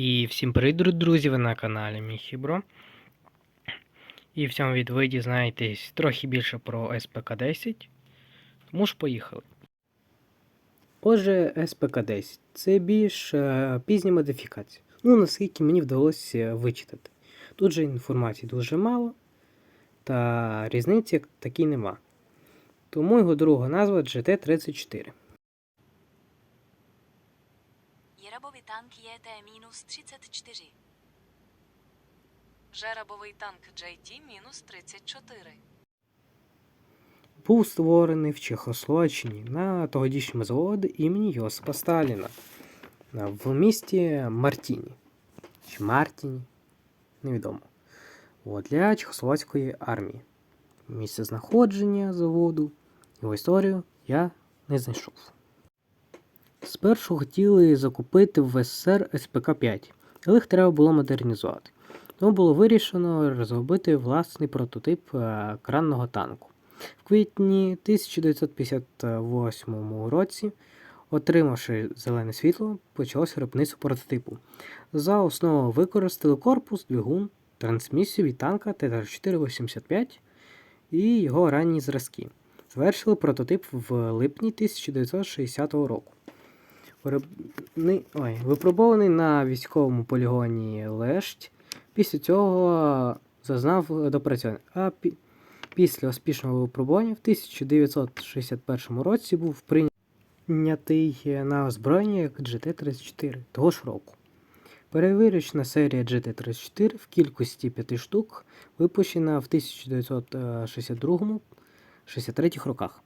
І всім привіт, друзі, ви на каналі Міхібро. І в цьому відео ви дізнаєтесь трохи більше про SPK-10. Тому ж поїхали. Отже, SPK-10 це більш е, пізня модифікація. Ну, наскільки мені вдалося вичитати. Тут же інформації дуже мало, та різниці такій нема. Тому його друга назва GT34. Jerabový tank JT-34. Жеребовий танк JT-34. був створений в Чехословаччині на тогодішньому заводі імені Йосипа Сталіна в місті Мартіні. Чи Мартіні, невідомо. От, для Чехословацької армії. Місце знаходження заводу, його історію я не знайшов. Спершу хотіли закупити в СССР СПК-5, але їх треба було модернізувати. Тому було вирішено розробити власний прототип е, кранного танку. В квітні 1958 році, отримавши зелене світло, почалося виробництво прототипу. За основу використали корпус, двигун, трансмісію від танка Т-485 і його ранні зразки. Завершили прототип в липні 1960 року. Виробни- Ой, випробований на військовому полігоні Лешть. Після цього зазнав допрацювання. А пі- після успішного випробування в 1961 році був прийнятий на озброєння як GT-34 того ж року. Перевірочна серія GT-34 в кількості 5 штук випущена в 1962-63 роках.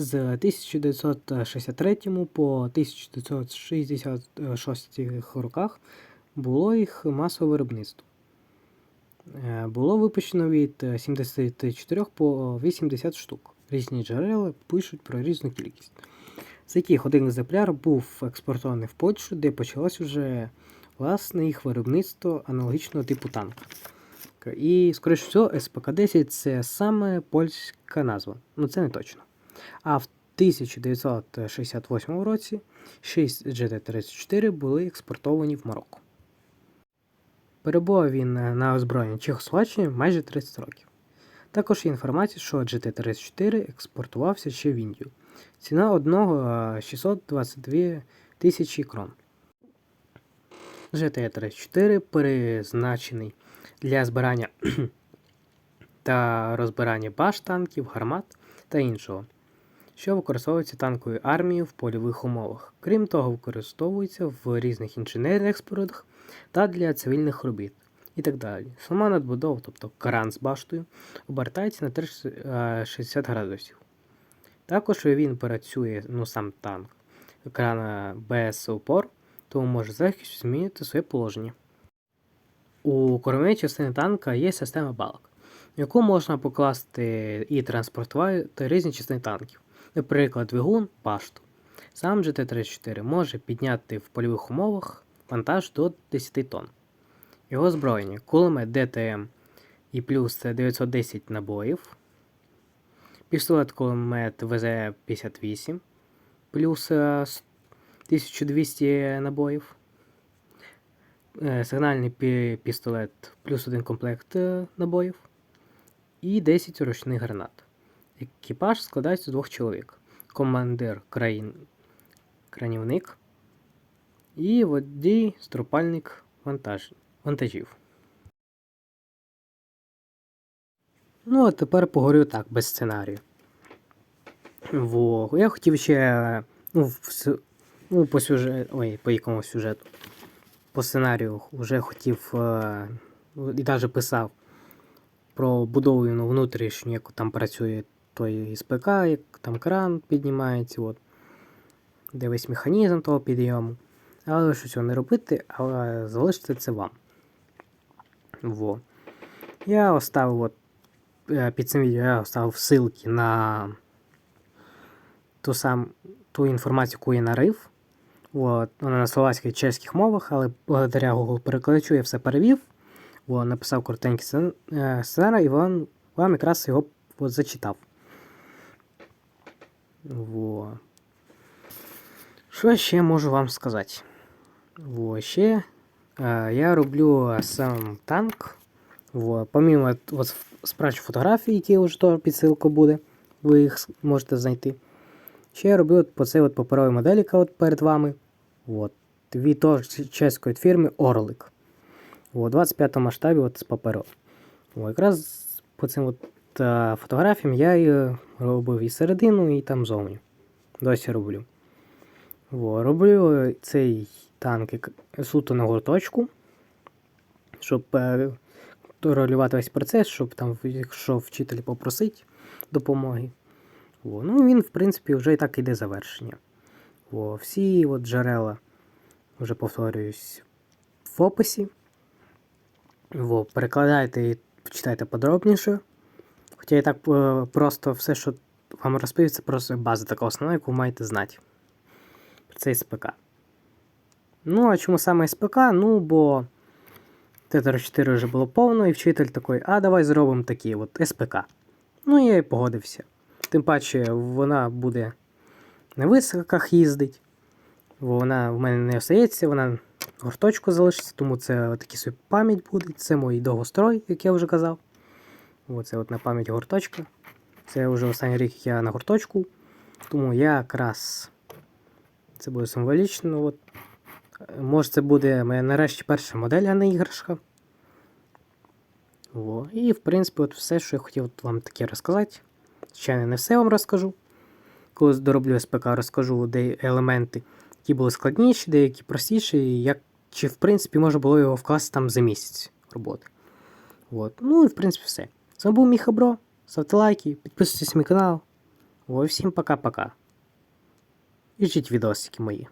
З 1963 по 1966 роках було їх масове виробництво. Е, Було випущено від е, 74 по 80 штук. Різні джерела пишуть про різну кількість. З яких один екземпляр був експортований в Польщу, де почалось вже власне їх виробництво аналогічного типу танка. І, скоріше всього, СПК-10 це саме польська назва. Ну це не точно. А в 1968 році 6 GT-34 були експортовані в Марокко. Перебував він на озброєнні Чехословаччини майже 30 років. Також є інформація, що GT-34 експортувався ще в Індію. Ціна одного е, 622 тисячі крон. GT-34 призначений для збирання та розбирання баш танків, гармат та іншого, що використовується танковою армією в польових умовах. Крім того, використовується в різних інженерних спорудах та для цивільних робіт і так далі. Сама надбудова, тобто кран з баштою, обертається на 360 градусів. Також він працює, ну сам танк, крана без опор, тому може з легкістю змінити своє положення. У кормовій частині танка є система балок, в яку можна покласти і транспортувати різні частини танків, наприклад, двигун, башту. Сам GT-34 може підняти в польових умовах вантаж до 10 тонн. Його озброєння кулемет ДТМ і плюс це 910 набоїв, пістолет кулемет ВЗ-58 плюс е, 1200 набоїв, е, сигнальний пі- пістолет плюс один комплект е, набоїв і 10 ручних гранат. Екіпаж складається з двох чоловік: командир країн, кранівник і водій струпальник вантаж, вантажів. Ну, а тепер поговорю так, без сценарію. Во, я хотів ще. Ну, в, ну по сюжету. Ой, по якомусь сюжету. По сценарію вже хотів е, і навіть писав про будову ну, внутрішню, як там працює той СПК, як там кран піднімається, от, де весь механізм того підйому. Але що цього не робити, а залишити це вам. Во. Я оставив от, е, під цим відео я оставив ссылки на ту, сам, ту інформацію, яку я нарив. От, вона на словацьких і чеських мовах, але благодаря Google перекладачу я все перевів. О, написав коротенький е, сценарій, і вам, вам якраз його от, зачитав. Во. Що ще можу вам сказати? Во, ще е, я роблю сам танк. Во, помимо от, справжніх фотографій, які вже теж підсилка буде, ви їх можете знайти. Ще я роблю от по цей от паперовий модель, яка от перед вами. От, від теж чеської фірми Орлик. У 25 масштабі от з паперу. О, якраз по цим от, е, фотографіям я і робив і середину, і там зовні. Досі роблю. Во, роблю цей танк суто на гурточку, щоб е, контролювати весь процес, щоб там, якщо вчитель попросить допомоги. Во, ну він, в принципі, вже і так іде завершення. Во, всі от джерела, вже повторююсь, в описі. Во, перекладайте і читайте подробніше. Хоча і так е, просто все, що вам розповів, це просто база така основна, яку ви маєте знати. Це СПК. Ну, а чому саме СПК? Ну, бо ТТР-4 вже було повно, і вчитель такий, а давай зробимо такі от СПК. Ну, я і погодився. Тим паче, вона буде на високах їздить. Бо вона в мене не остається, вона гурточку залишиться, тому це такий собі пам'ять буде. Це мій довгострой, як я вже казав. Оце от на пам'ять гурточка. Це вже останній рік я на гурточку. Тому я якраз це буде символічно. От. Може, це буде моя нарешті перша модель, а не іграшка. Во. І, в принципі, от все, що я хотів вам таке розказати. Звичайно, не все вам розкажу. Коли дороблю СПК, розкажу де елементи, які були складніші, деякі простіші, і як, чи в принципі можна було його вкласти там за місяць роботи. От. Ну і в принципі все. З вами був Міхабро. Ставте лайки, підписуйтесь на мій канал. Ой, всім пока-пока. І жіть відосики мої.